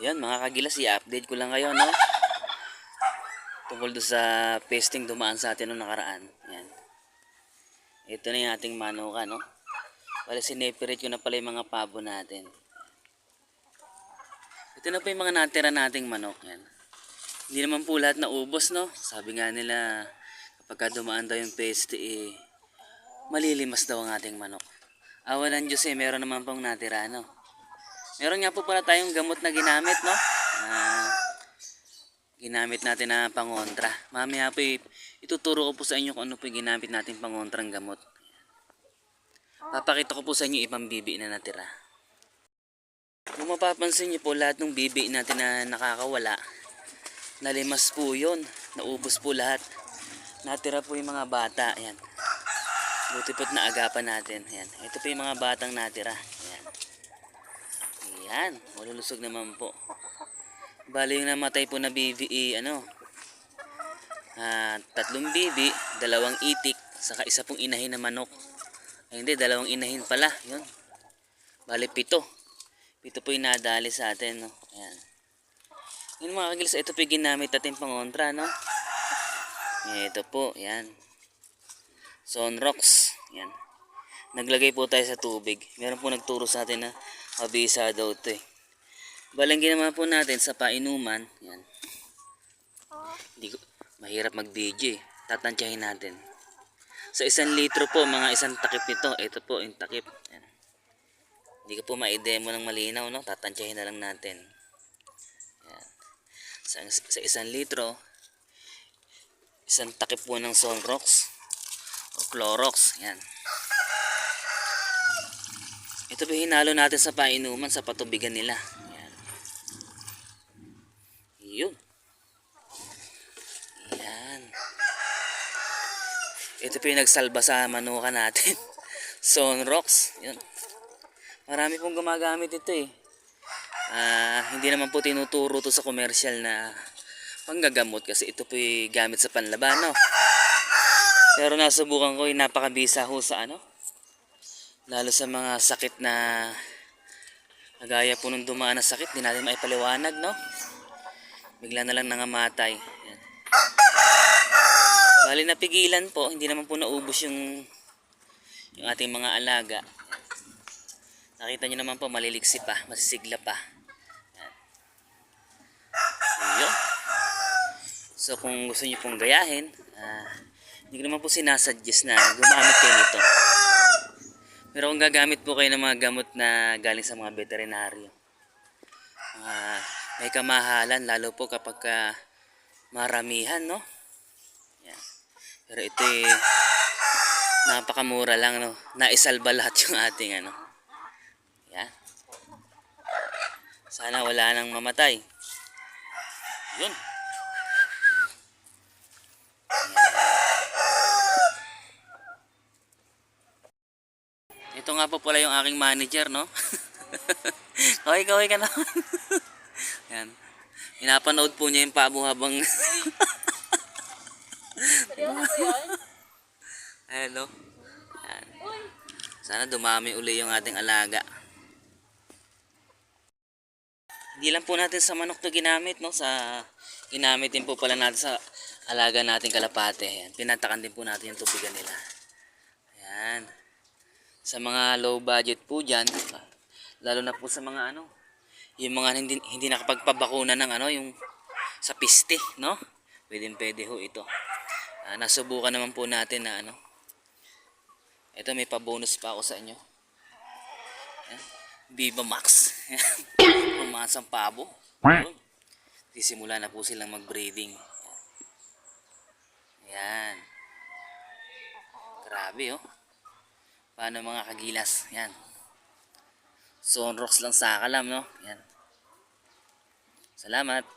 Yan mga kagilas, i-update ko lang kayo, no? Tungkol doon sa pesting dumaan sa atin noong nakaraan. Yan. Ito na yung ating manuka, no? Wala sineperate ko na pala yung mga pabo natin. Ito na po yung mga natira nating manok. Yan. Hindi naman po lahat naubos, no? Sabi nga nila, kapag dumaan daw yung peste, eh, malilimas daw ang ating manok. Awa ng Diyos eh, meron naman pong natira, no? Meron nga po pala tayong gamot na ginamit, no? Ah, ginamit natin na pangontra. Mamaya po, i- ituturo ko po sa inyo kung ano po yung ginamit natin pangontrang gamot. Papakita ko po sa inyo ibang bibi na natira. Kung mapapansin niyo po, lahat ng bibi natin na nakakawala, nalimas po yun. Naubos po lahat. Natira po yung mga bata. Ayan. Buti po't naagapan natin. Ayan. Ito po yung mga batang natira. Ayan. Malulusog naman po. Bali yung namatay po na bibi, eh, ano, ah, tatlong bibi, dalawang itik, saka isa pong inahin na manok. Ay, hindi, dalawang inahin pala. Yun. Bali, pito. Pito po yung nadali sa atin, no? Ayan. Yun mga kagilas, ito po yung ginamit natin pangontra, no? Ito po, yan. Sunrocks. Yan. Naglagay po tayo sa tubig. Meron po nagturo sa atin na mabisa daw ito eh. Balang ginawa po natin sa painuman. Yan. Hindi ko, mahirap eh. Tatansyahin natin. Sa isang litro po, mga isang takip nito. Ito po, yung takip. Yan. Hindi ko po ma-demo ng malinaw, no? Tatansyahin na lang natin. Yan. Sa, sa isang litro, isang takip po ng Sunrox o Clorox. Yan. Ito po hinalo natin sa painuman sa patubigan nila. Yan. Yun. Yan. Ito po yung nagsalba sa manuka natin. Sunrox. Yun. Marami pong gumagamit ito eh. Ah, hindi naman po tinuturo to sa commercial na panggagamot kasi ito po yung gamit sa panlaban, no? Pero nasubukan ko, yung napakabisa ho sa ano? Lalo sa mga sakit na nagaya po nung dumaan na sakit, di natin maipaliwanag, no? Bigla na lang nangamatay. Yan. Bali napigilan po, hindi naman po naubos yung yung ating mga alaga. Nakita nyo naman po, maliliksi pa, masisigla pa. Yan. So kung gusto niyo pong gayahin, ah, hindi ko naman po sinasuggest na gumamit kayo nito. Pero kung gagamit po kayo ng mga gamot na galing sa mga veterinaryo, ah, may kamahalan lalo po kapag ka maramihan, no? Yan. Pero ito eh, napakamura lang, no? Naisalba lahat yung ating ano. Yan. Sana wala nang mamatay. Yun. Ito nga po pala yung aking manager, no? kaway, kaway ka naman. Yan. Pinapanood po niya yung pabo habang... Hello. Yan. Sana dumami uli yung ating alaga. Hindi lang po natin sa manok to ginamit, no? Sa ginamit din po pala natin sa alaga nating kalapate. Yan. Pinatakan din po natin yung tubigan nila. Ayan. Sa mga low budget po dyan, lalo na po sa mga ano, yung mga hindi, hindi nakapagpabakuna ng ano, yung sa piste, no? Pwede pwede ho ito. Ah, nasubukan naman po natin na ano. Ito may pa-bonus pa ako sa inyo. Ayan. Viva Max. Pumasang pabo. Yun. Sisimula na po silang mag-breeding. Ayan. Grabe oh. Paano mga kagilas? Yan. Sunrocks lang sa kalam, no? Yan. Salamat.